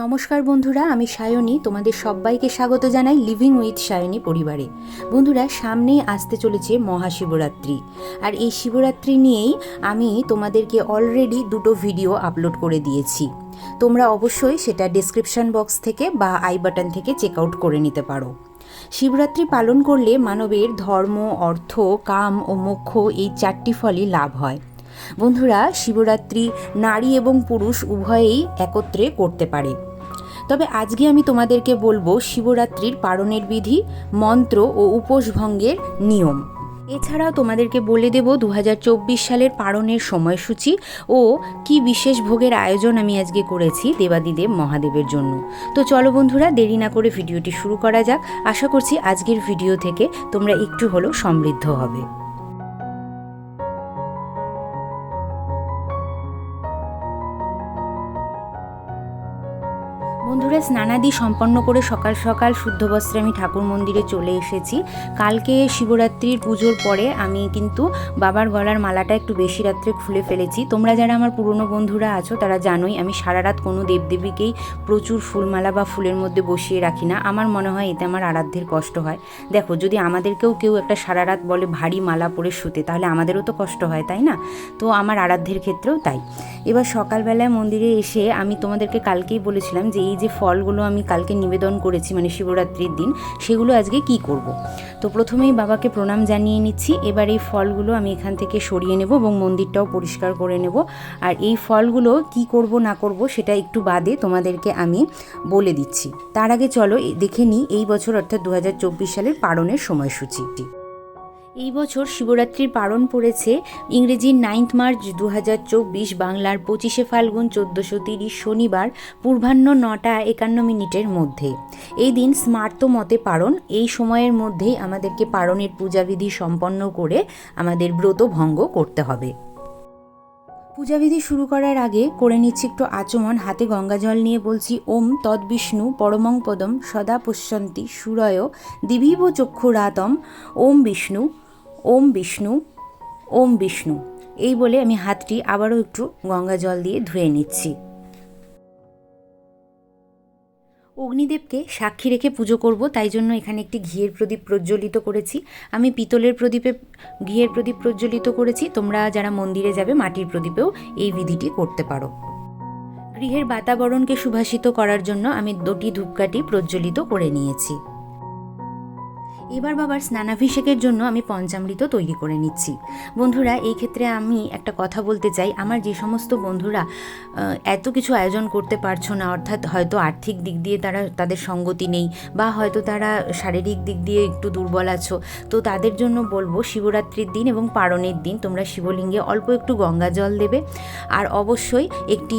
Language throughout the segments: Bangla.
নমস্কার বন্ধুরা, আমি সায়নী। তোমাদের সবাইকে স্বাগত জানাই লিভিং উইথ সায়নী পরিবারে। বন্ধুরা, সামনেই আসতে চলেছে মহাশিবরাত্রি। আর এই শিবরাত্রি নিয়েই আমি তোমাদেরকে অলরেডি দুটো ভিডিও আপলোড করে দিয়েছি। তোমরা অবশ্যই সেটা ডিসক্রিপশন বক্স থেকে বা আই বাটন থেকে চেক আউট করে নিতে পারো। শিবরাত্রি পালন করলে মানবের ধর্ম, অর্থ, কাম ও মোক্ষ এই চারটি ফলই লাভ হয়। বন্ধুরা, শিবরাত্রি নারী এবং পুরুষ উভয়েই একত্রে করতে পারে। তবে আজকে আমি তোমাদেরকে বলব শিবরাত্রির পালনের বিধি, মন্ত্র ও উপোস ভঙ্গের নিয়ম। এছাড়াও তোমাদেরকে বলে দেব দু হাজার চব্বিশ সালের পালনের সময়সূচি ও কি বিশেষ ভোগের আয়োজন আমি আজকে করেছি দেবাদিদেব মহাদেবের জন্য। তো চলো বন্ধুরা, দেরি না করে ভিডিওটি শুরু করা যাক। আশা করছি আজকের ভিডিও থেকে তোমরা একটু হলেও সমৃদ্ধ হবে। স্নানাদি সম্পন্ন করে সকাল সকাল শুদ্ধ বস্ত্রে আমি ঠাকুর মন্দিরে চলে এসেছি। কালকে শিবরাত্রির পুজোর পরে আমি কিন্তু বাবার গলার মালাটা একটু বেশি রাত্রে খুলে ফেলেছি। তোমরা যারা আমার পুরনো বন্ধুরা আছো, তারা জানোই আমি সারা রাত কোনো দেবদেবীকেই প্রচুর ফুলমালা বা ফুলের মধ্যে বসিয়ে রাখি না। আমার মনে হয় এতে আমার আরাধ্যের কষ্ট হয়। দেখো, যদি আমাদেরকেও কেউ একটা সারা রাত বলে ভারী মালা পরে শুতে, তাহলে আমাদেরও তো কষ্ট হয়, তাই না? তো আমার আরাধ্যের ক্ষেত্রেও তাই। এবার সকালবেলায় মন্দিরে এসে আমি তোমাদেরকে কালকেই বলেছিলাম যে এই যে ফলগুলো আমি কালকে নিবেদন করেছি মানে শিবরাত্রির দিন, সেগুলো আজকে কি করব। তো প্রথমেই বাবাকে প্রণাম জানিয়ে নিচ্ছি। এবার এই ফলগুলো আমি এখান থেকে সরিয়ে নেব এবং মন্দিরটাও পরিষ্কার করে নেব। আর এই ফলগুলো কি করব, না করব, সেটা একটু বাদে তোমাদেরকে আমি বলে দিচ্ছি। তার আগে চলো দেখে নিই এই বছর অর্থাৎ দু হাজার চব্বিশ সালের পালনের সময়সূচিটি। এই বছর শিবরাত্রির পালন পড়েছে ইংরেজির নাইন্থ মার্চ দু হাজার চব্বিশ বাংলার পঁচিশে ফাল্গুন চোদ্দোশো তিরিশ শনিবার পূর্বাহ্ন নটা একান্ন মিনিটের মধ্যে। এই দিন স্মার্ত মতে পালন, এই সময়ের মধ্যেই আমাদেরকে পালনের পূজাবিধি সম্পন্ন করে আমাদের ব্রত ভঙ্গ করতে হবে। পূজাবিধি শুরু করার আগে করে নিচ্ছি একটু আচমন, হাতে গঙ্গা জল নিয়ে বলছি, ওম তদ্বিষ্ণু পরমং পদম সদা পুষ্যন্তি সুরয়, দিবিব চক্ষুরাতম, ওম বিষ্ণু ওম বিষ্ণু ওম বিষ্ণু। এই বলে আমি হাতটি আবারও একটু গঙ্গা জল দিয়ে ধুয়ে নিচ্ছি। অগ্নিদেবকে সাক্ষী রেখে পুজো করব, তাই জন্য এখানে একটি ঘিয়ের প্রদীপ প্রজ্বলিত করেছি। আমি পিতলের প্রদীপে, ঘিয়ের প্রদীপ প্রজ্বলিত করেছি। তোমরা যারা মন্দিরে যাবে, মাটির প্রদীপেও এই বিধিটি করতে পারো। গৃহের বাতাবরণকে সুভাষিত করার জন্য আমি দুটি ধূপকাঠি প্রজ্বলিত করে নিয়েছি। এবার বাবার স্নানাভিষেকের জন্য আমি পঞ্চামৃত তৈরি করে নিচ্ছি। বন্ধুরা, এই ক্ষেত্রে আমি একটা কথা বলতে চাই। আমার যে সমস্ত বন্ধুরা এত কিছু আয়োজন করতে পারছ না, অর্থাৎ হয়তো আর্থিক দিক দিয়ে তারা তাদের সঙ্গতি নেই বা হয়তো তারা শারীরিক দিক দিয়ে একটু দুর্বল আছো, তো তাদের জন্য বলব শিবরাত্রির দিন এবং পারণের দিন তোমরা শিবলিঙ্গে অল্প একটু গঙ্গা জল দেবে। আর অবশ্যই একটি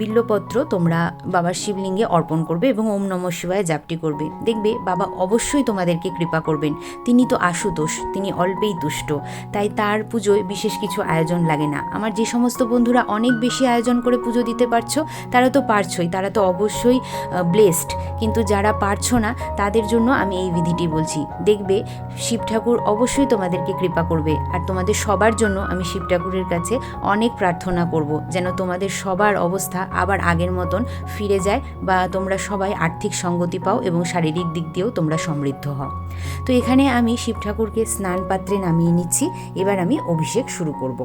বিল্লপত্র তোমরা বাবার শিবলিঙ্গে অর্পণ করবে এবং ওম নম শিবায় জাপটি করবে। দেখবে বাবা অবশ্যই তোমাদেরকে কৃপা করবেন। তিনি তো আশুতোষ, তিনি অল্পেই তুষ্ট। তাই তার পুজোয় বিশেষ কিছু আয়োজন লাগে না। আমার যে সমস্ত বন্ধুরা অনেক বেশি আয়োজন করে পুজো দিতে পারছ, তারা তো পারছোই, তারা তো অবশ্যই ব্লেসড কিন্তু যারা পারছ না, তাদের জন্য আমি এই বিধিটি বলছি। দেখবে, শিব ঠাকুর অবশ্যই তোমাদেরকে কৃপা করবে। আর তোমাদের সবার জন্য আমি শিব ঠাকুরের কাছে অনেক প্রার্থনা করব, যেন তোমাদের সবার অবস্থা আবার আগের মতন ফিরে যায় বা তোমরা সবাই আর্থিক সঙ্গতি পাও এবং শারীরিক দিক দিয়েও তোমরা সমৃদ্ধ হও। তো এখানে আমি শিব ঠাকুরকে স্নান পাত্রে নামিয়ে নিচ্ছি। এবার আমি অভিষেক শুরু করব।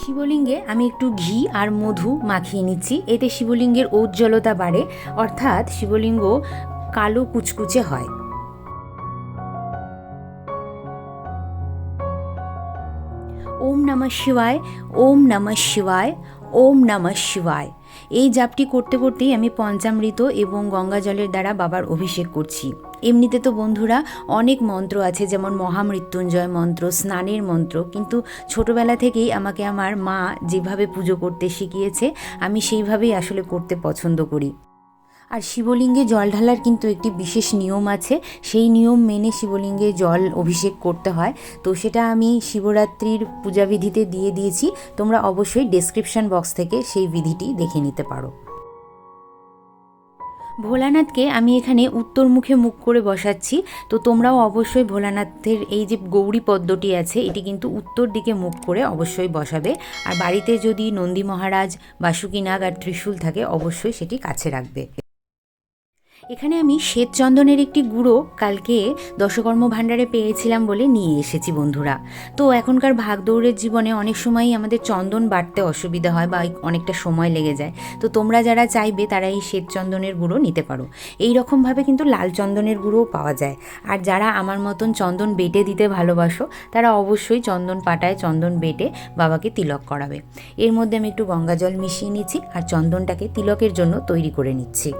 শিবলিঙ্গে আমি একটু ঘি আর মধু মাখিয়ে নিচ্ছি। এতে শিবলিঙ্গের ঔজ্জ্বলতা বাড়ে, অর্থাৎ শিবলিঙ্গ কালো কুচকুচে হয়। ওম নমঃ শিবায়, ওম নমঃ শিবায় ওম নমঃ শিবায়। এই জাপটি করতে করতেই আমি পঞ্চামৃত এবং গঙ্গা জলের দ্বারা বাবার অভিষেক করছি। এমনিতে তো বন্ধুরা অনেক মন্ত্র আছে, যেমন মহামৃত্যুঞ্জয় মন্ত্র, স্নানের মন্ত্র, কিন্তু ছোটবেলা থেকেই আমাকে আমার মা যেভাবে পুজো করতে শিখিয়েছে, আমি সেইভাবেই আসলে করতে পছন্দ করি। আর শিবলিঙ্গে জল ঢালার কিন্তু একটি বিশেষ নিয়ম আছে। সেই নিয়ম মেনে শিবলিঙ্গে জল অভিষেক করতে হয়। তো সেটা আমি শিবরাত্রির পূজাবিধিতে দিয়ে দিয়েছি। তোমরা অবশ্যই ডেসক্রিপশন বক্স থেকে সেই বিধিটি দেখে নিতে পারো। ভোলানাথকে আমি এখানে উত্তর মুখে মুখ করে বসাচ্ছি। তো তোমরাও অবশ্যই ভোলানাথের এই যে গৌরী পদ্মটি আছে, এটি কিন্তু উত্তর দিকে মুখ করে অবশ্যই বসাবে। আর বাড়িতে যদি নন্দী মহারাজ বাসুকিনাগ আর ত্রিশূল থাকে, অবশ্যই সেটি কাছে রাখবে। এখানে আমি শ্বেত চন্দনের একটি গুঁড়ো কালকে দশকর্ম ভাণ্ডারে পেয়েছিলাম বলে নিয়ে এসেছি বন্ধুরা। তো এখনকার ভাগদৌড়ের জীবনে অনেক সময়ই আমাদের চন্দন বাড়তে অসুবিধা হয় বা অনেকটা সময় লেগে যায়। তো তোমরা যারা চাইবে তারা এই শ্বেত চন্দনের গুঁড়ো নিতে পারো। এই রকমভাবে কিন্তু লাল চন্দনের গুঁড়োও পাওয়া যায়। আর যারা আমার মতন চন্দন বেটে দিতে ভালোবাসো, তারা অবশ্যই চন্দন পাটায় চন্দন বেটে বাবাকে তিলক করাবে। এর মধ্যে আমি একটু গঙ্গা জল মিশিয়ে নিচ্ছি আর চন্দনটাকে তিলকের জন্য তৈরি করে নিচ্ছি।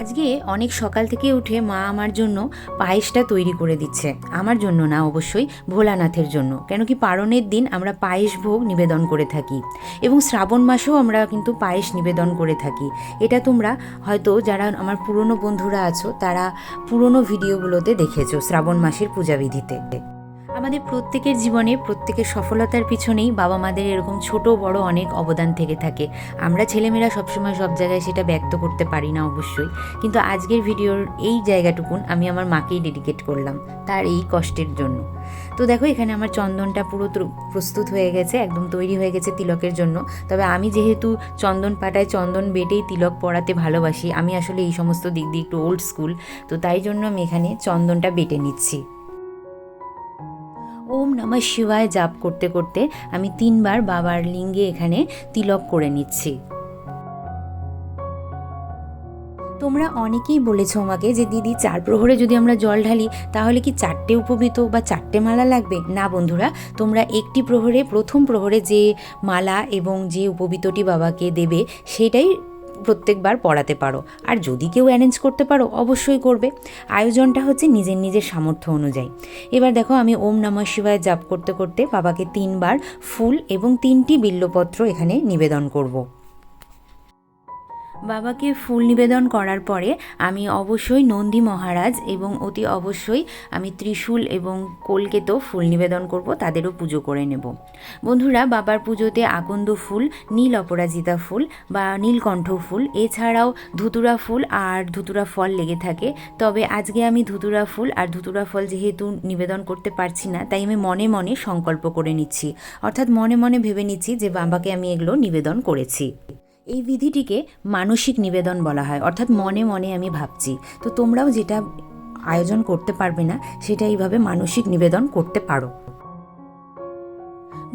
আজকে অনেক সকাল থেকে উঠে মা আমার জন্য পায়েসটা তৈরি করে দিচ্ছে। আমার জন্য না, অবশ্যই ভোলানাথের জন্য। কেন কি পারণের দিন আমরা পায়েস ভোগ নিবেদন করে থাকি এবং শ্রাবণ মাসেও আমরা কিন্তু পায়েস নিবেদন করে থাকি। এটা তোমরা হয়তো যারা আমার পুরনো বন্ধুরা আছো, তারা পুরনো ভিডিওগুলোতে দেখেছ শ্রাবণ মাসের পূজাবিধিতে। আমাদের প্রত্যেকের জীবনে প্রত্যেকের সফলতার পিছনেই বাবা মাদের এরকম ছোট, বড় অনেক অবদান থেকে থাকে। আমরা ছেলেমেয়েরা সবসময় সব জায়গায় সেটা ব্যক্ত করতে পারি না অবশ্যই। কিন্তু আজকের ভিডিওর এই জায়গাটুকুন আমি আমার মাকেই ডেডিকেট করলাম তার এই কষ্টের জন্য। তো দেখো, এখানে আমার চন্দনটা পুরো প্রস্তুত হয়ে গেছে, একদম তৈরি হয়ে গেছে তিলকের জন্য। তবে আমি যেহেতু চন্দন পাটায় চন্দন বেটেই তিলক পড়াতে ভালোবাসি, আমি আসলে এই সমস্ত দিক দিয়ে একটু ওল্ড স্কুল তো তাই জন্য আমি এখানে চন্দনটা বেটে নিচ্ছি। নমঃ শিবায় জাপ করতে করতে আমি তিনবার বাবার লিঙ্গে এখানে তিলক করে নিচ্ছি। তোমরা অনেকেই বলেছ আমাকে যে, দিদি, চার প্রহরে যদি আমরা জল ঢালি, তাহলে কি চারটে উপবিত বা চারটে মালা লাগবে? না বন্ধুরা, তোমরা একটি প্রহরে, প্রথম প্রহরে যে মালা এবং যে উপবিতটি বাবাকে দেবে, সেটাই প্রত্যেকবার পড়াতে পারো। আর যদি কেউ অ্যারেঞ্জ করতে পারো, অবশ্যই করবে। আয়োজনটা হচ্ছে নিজের নিজের সামর্থ্য অনুযায়ী। এবার দেখো, আমি ওম নম শিবায় জাপ করতে করতে বাবাকে তিনবার ফুল এবং তিনটি বিল্লপত্র এখানে নিবেদন করব। বাবাকে ফুল নিবেদন করার পরে আমি অবশ্যই নন্দী মহারাজ এবং অতি অবশ্যই আমি ত্রিশূল এবং কলকেতেও ফুল নিবেদন করব, তাদেরও পুজো করে নেব। বন্ধুরা, বাবার পুজোতে আকন্দ ফুল, নীল অপরাজিতা ফুল বা নীলকণ্ঠ ফুল, এছাড়াও ধুতুরা ফুল আর ধুতুরা ফল লেগে থাকে। তবে আজকে আমি ধুতুরা ফুল আর ধুতুরা ফল যেহেতু নিবেদন করতে পারছি না, তাই আমি মনে মনে সংকল্প করে নিচ্ছি। অর্থাৎ মনে মনে ভেবে নিচ্ছি যে বাবাকে আমি এগুলো নিবেদন করেছি। এই বিধিটিকে মানসিক নিবেদন বলা হয়। অর্থাৎ মনে মনে আমি ভাবছি। তো তোমরাও যেটা আয়োজন করতে পারবে না, সেটা এইভাবে মানসিক নিবেদন করতে পারো।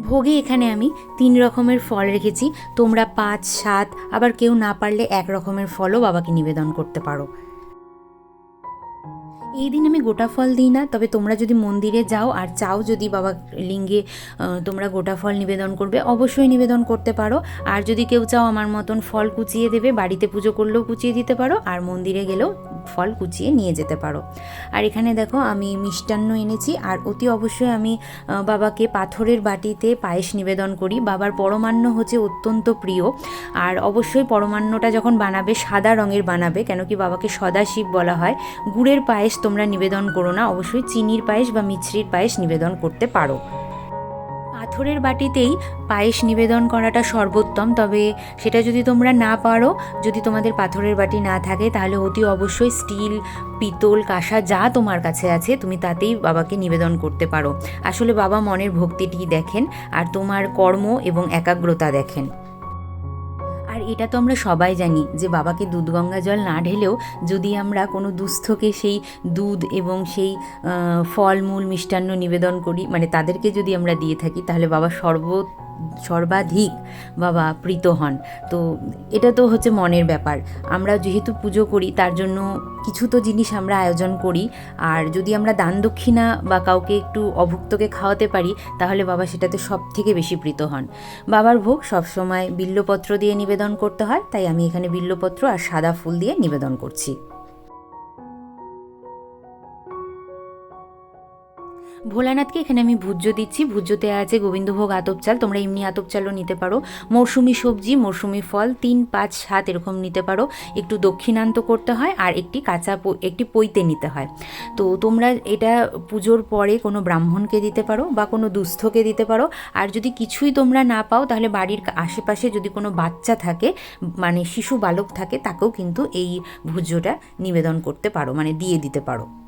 ভোগে এখানে আমি তিন রকমের ফল রেখেছি। তোমরা পাঁচ, সাত, আবার কেউ না পারলে এক রকমের ফলও বাবাকে নিবেদন করতে পারো। এই দিন আমি গোটা ফল দিই না, তবে তোমরা যদি মন্দিরে যাও আর চাও যদি বাবা লিঙ্গে তোমরা গোটা ফল নিবেদন করবে, অবশ্যই নিবেদন করতে পারো। আর যদি কেউ চাও আমার মতন ফল কুচিয়ে দেবে, বাড়িতে পুজো করলেও কুচিয়ে দিতে পারো, আর মন্দিরে গেলেও ফল কুচিয়ে নিয়ে যেতে পারো। আর এখানে দেখো আমি মিষ্টান্ন এনেছি, আর অতি অবশ্যই আমি বাবাকে পাথরের বাটিতে পায়েস নিবেদন করি। বাবার পরমান্ন হচ্ছে অত্যন্ত প্রিয়, আর অবশ্যই পরমান্নটা যখন বানাবে, সাদা রঙের বানাবে কেন কি বাবাকে সদাশিব বলা হয়, গুড়ের পায়েস তোমরা নিবেদন করো না, অবশ্যই চিনির পায়েস বা মিছরির পায়েস নিবেদন করতে পারো। পাথরের বাটিতেই পায়েস নিবেদন করাটা সর্বোত্তম। তবে সেটা যদি তোমরা না পারো, যদি তোমাদের পাথরের বাটি না থাকে, তাহলে অতি অবশ্যই স্টিল, পিতল, কাঁসা যা তোমার কাছে আছে, তুমি তাতেই বাবাকে নিবেদন করতে পারো। আসলে বাবা মনের ভক্তিটি দেখেন, আর তোমার কর্ম এবং একাগ্রতা দেখেন। আর এটা তো আমরা সবাই জানি যে বাবাকে দুধ গঙ্গা জল না ঢেলেও যদি আমরা কোনো দুস্থকে সেই দুধ এবং সেই ফলমূল মিষ্টান্ন নিবেদন করি মানে তাদেরকে যদি আমরা দিয়ে থাকি, তাহলে বাবা সর্ব সর্বাধিক বাবা প্রীত হন। তো এটা তো হচ্ছে মনের ব্যাপার। আমরা যেহেতু পুজো করি, তার জন্য কিছু তো জিনিস আমরা আয়োজন করি। আর যদি আমরা দান দক্ষিণা বা কাউকে একটু অভুক্তকে খাওয়াতে পারি, তাহলে বাবা সেটাতে সব থেকে বেশি প্রীত হন। বাবার ভোগ সবসময় বিল্লপত্র দিয়ে নিবেদন করতে হয়, তাই আমি এখানে বিল্লপত্র আর সাদা ফুল দিয়ে নিবেদন করছি। ভোলানাথকে এখানে আমি ভুজ্য দিচ্ছি। ভুজ্যতে আছে গোবিন্দভোগ আতপ চাল। তোমরা এমনি আতপ চালও নিতে পারো। মরশুমি সবজি মরশুমি ফল তিন, পাঁচ, সাত এরকম নিতে পারো। একটু দক্ষিণান্ত করতে হয় আর একটি কাঁচা একটি পৈতে নিতে হয়। তো তোমরা এটা পুজোর পরে কোনো ব্রাহ্মণকে দিতে পারো বা কোনো দুস্থকে দিতে পারো। আর যদি কিছুই তোমরা না পাও, তাহলে বাড়ির আশেপাশে যদি কোনো বাচ্চা থাকে মানে শিশু বালক থাকে, তাকেও কিন্তু এই ভুজ্যটা নিবেদন করতে পারো মানে দিয়ে দিতে পারো।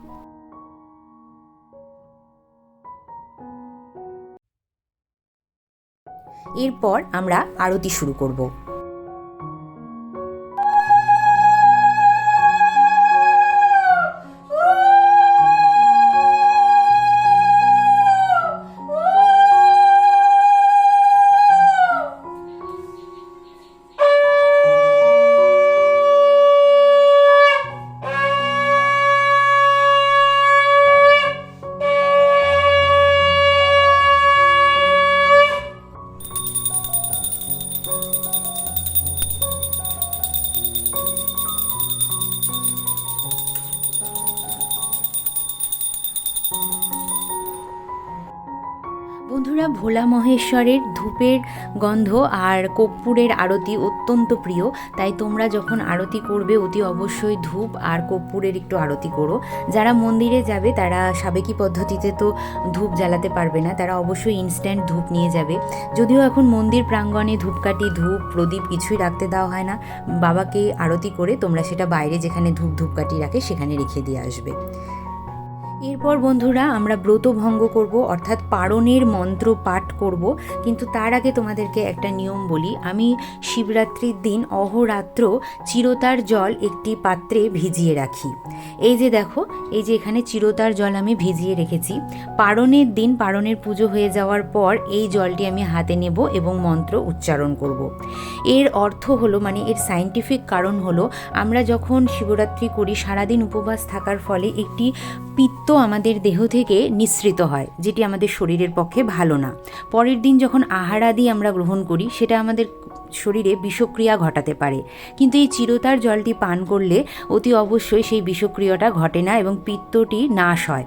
এরপর আমরা আরতি শুরু করব। ভোলা মহেশ্বরের ধূপের গন্ধ আর কর্পূরের আরতি অত্যন্ত প্রিয়। তাই তোমরা যখন আরতি করবে, অতি অবশ্যই ধূপ আর কর্পূরের একটু আরতি করো। যারা মন্দিরে যাবে, তারা সাবেকি পদ্ধতিতে তো ধূপ জ্বালাতে পারবে না, তারা অবশ্যই ইনস্ট্যান্ট ধূপ নিয়ে যাবে। যদিও এখন মন্দির প্রাঙ্গণে ধূপকাঠি, ধূপ, প্রদীপ কিছুই রাখতে দেওয়া হয় না। বাবাকে আরতি করে তোমরা সেটা বাইরে যেখানে ধূপ ধূপকাঠি রাখে, সেখানে রেখে দিয়ে আসবে। এরপর বন্ধুরা আমরা ব্রত ভঙ্গ করব, অর্থাৎ পারণের মন্ত্র পাঠ করব। কিন্তু তার আগে তোমাদেরকে একটা নিয়ম বলি। আমি শিবরাত্রির দিন অহরাত্র চিরতার জল একটি পাত্রে ভিজিয়ে রাখি। এই যে দেখো, এই যে এখানে চিরতার জল আমি ভিজিয়ে রেখেছি। পারণের দিন, পারণের পুজো হয়ে যাওয়ার পর এই জলটি আমি হাতে নেব এবং মন্ত্র উচ্চারণ করব। এর অর্থ হলো মানে এর সায়েন্টিফিক কারণ হলো, আমরা যখন শিবরাত্রি করি, সারাদিন উপবাস থাকার ফলে একটি পিত্ত আমাদের দেহ থেকে নিঃসৃত হয়, যেটি আমাদের শরীরের পক্ষে ভালো না। পরের দিন যখন আহারাদি আমরা গ্রহণ করি, সেটা আমাদের শরীরে বিষক্রিয়া ঘটাতে পারে। কিন্তু এই চিরতার জলটি পান করলে অতি অবশ্যই সেই বিষক্রিয়াটা ঘটে না এবং পিত্তটি নাশ হয়।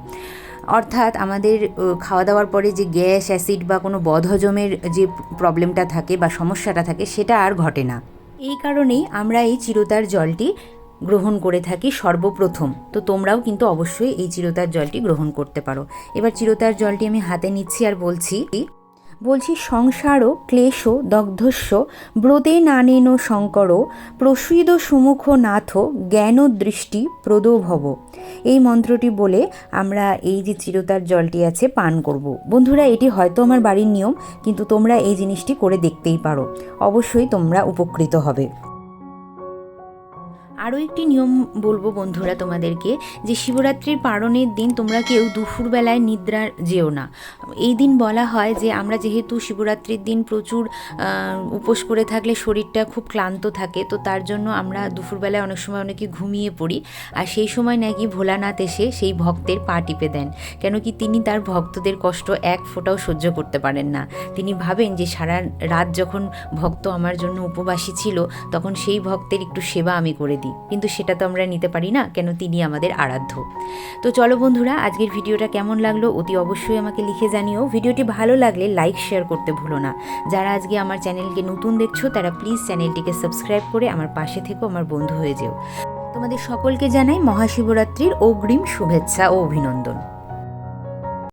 অর্থাৎ আমাদের খাওয়া দাওয়ার পরে যে গ্যাস, অ্যাসিড বা কোনো বদহজমের যে প্রবলেমটা থাকে বা সমস্যাটা থাকে, সেটা আর ঘটে না। এই কারণেই আমরা এই চিরতার জলটি গ্রহণ করে থাকি সর্বপ্রথম। তো তোমরাও কিন্তু অবশ্যই এই চিরতার জলটি গ্রহণ করতে পারো। এবার চিরতার জলটি আমি হাতে নিচ্ছি আর বলছি বলছি সংসারও ক্লেশ দগ্ধস্য ব্রতে নানেন শঙ্কর প্রসীদ সুমুখ নাথ জ্ঞান দৃষ্টি প্রদভব এই মন্ত্রটি বলে আমরা এই যে চিরতার জলটি আছে পান করব। বন্ধুরা, এটি হয়তো আমার বাড়ির নিয়ম, কিন্তু তোমরা এই জিনিসটি করে দেখতেই পারো। অবশ্যই তোমরা উপকৃত হবে। আরও একটি নিয়ম বলব বন্ধুরা তোমাদেরকে যে শিবরাত্রির পালনের দিন তোমরা কেউ দুপুরবেলায় নিদ্রা যেও না। এই দিন বলা হয় যে আমরা যেহেতু শিবরাত্রির দিন প্রচুর উপোস করে থাকলে শরীরটা খুব ক্লান্ত থাকে, তো তার জন্য আমরা দুপুরবেলায় অনেক সময় অনেকে ঘুমিয়ে পড়ি আর সেই সময় নাকি ভোলানাথ এসে সেই ভক্তের পা টিপে দেন। কেন কি তিনি তার ভক্তদের কষ্ট এক ফোঁটাও সহ্য করতে পারেন না। তিনি ভাবেন যে সারা রাত যখন ভক্ত আমার জন্য উপবাসী ছিল, তখন সেই ভক্তের একটু সেবা আমি করে দিই। কিন্তু সেটা তো আমরা নিতে পারি না, কেন তিনি আমাদের আরাধ্য। তো চলো বন্ধুরা, আজকের ভিডিওটা কেমন লাগল অতি অবশ্যই আমাকে লিখে জানিও। ভিডিওটি ভালো লাগলে লাইক শেয়ার করতে ভুলো না। যারা আজকে আমার চ্যানেলকে নতুন দেখছ, তারা প্লিজ চ্যানেলটিকে সাবস্ক্রাইব করে আমার পাশে থেকেও আমার বন্ধু হয়ে যেও। তোমাদের সকলকে জানাই মহাশিবরাত্রির অগ্রিম শুভেচ্ছা ও অভিনন্দন।